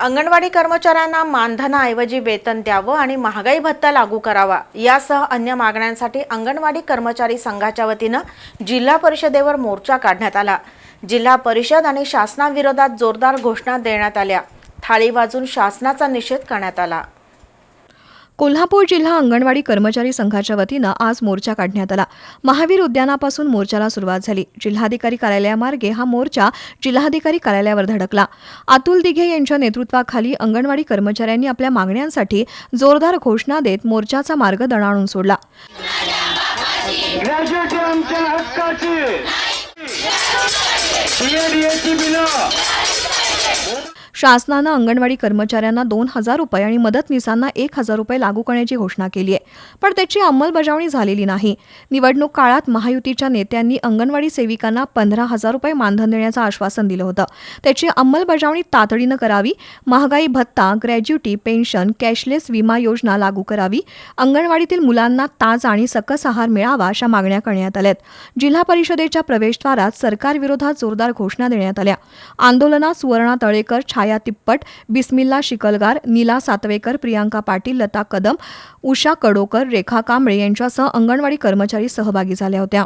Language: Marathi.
अंगणवाडी कर्मचाऱ्यांना मानधनाऐवजी वेतन द्यावं आणि महागाई भत्ता लागू करावा यासह अन्य मागण्यांसाठी अंगणवाडी कर्मचारी संघाच्या वतीनं जिल्हा परिषदेवर मोर्चा काढण्यात आला. जिल्हा परिषद आणि शासनाविरोधात जोरदार घोषणा देण्यात आल्या. थाळी वाजून शासनाचा निषेध करण्यात आला. कोल्हापूर जिल्हा अंगणवाडी कर्मचारी संघाच्या वतीनं आज मोर्चा काढण्यात आला. महावीर उद्यानापासून मोर्चाला सुरुवात झाली. जिल्हाधिकारी कार्यालयामार्गे हा मोर्चा जिल्हाधिकारी कार्यालयावर धडकला. अतुल दिघे यांच्या नेतृत्वाखाली अंगणवाडी कर्मचाऱ्यांनी आपल्या मागण्यांसाठी जोरदार घोषणा देत मोर्चाचा मार्ग दणाणून सोडला. शासनानं अंगणवाडी कर्मचाऱ्यांना दोन हजार रुपये आणि मदतनीसांना एक हजार रुपये लागू करण्याची घोषणा केली आहे. पण त्याची अंमलबजावणी झालेली नाही. निवडणूक काळात महायुतीच्या नेत्यांनी अंगणवाडी सेविकांना पंधरा हजार रुपये मानधन देण्याचं आश्वासन दिलं होतं. त्याची अंमलबजावणी तातडीनं करावी. महागाई भत्ता ग्रॅज्युटी पेन्शन कॅशलेस विमा योजना लागू करावी. अंगणवाडीतील मुलांना ताज आणि सकस आहार मिळावा अशा मागण्या करण्यात आल्यात. जिल्हा परिषदेच्या प्रवेशद्वारात सरकारविरोधात जोरदार घोषणा देण्यात आल्या. आंदोलनात सुवर्णा तळेकर छाया छाया तिप्पट बिस्मिल्ला शिकलगार नीला सातवेकर प्रियांका पाटील लता कदम उषा कडोकर रेखा कांबळे यांच्यासह अंगणवाडी कर्मचारी सहभागी झाल्या होत्या.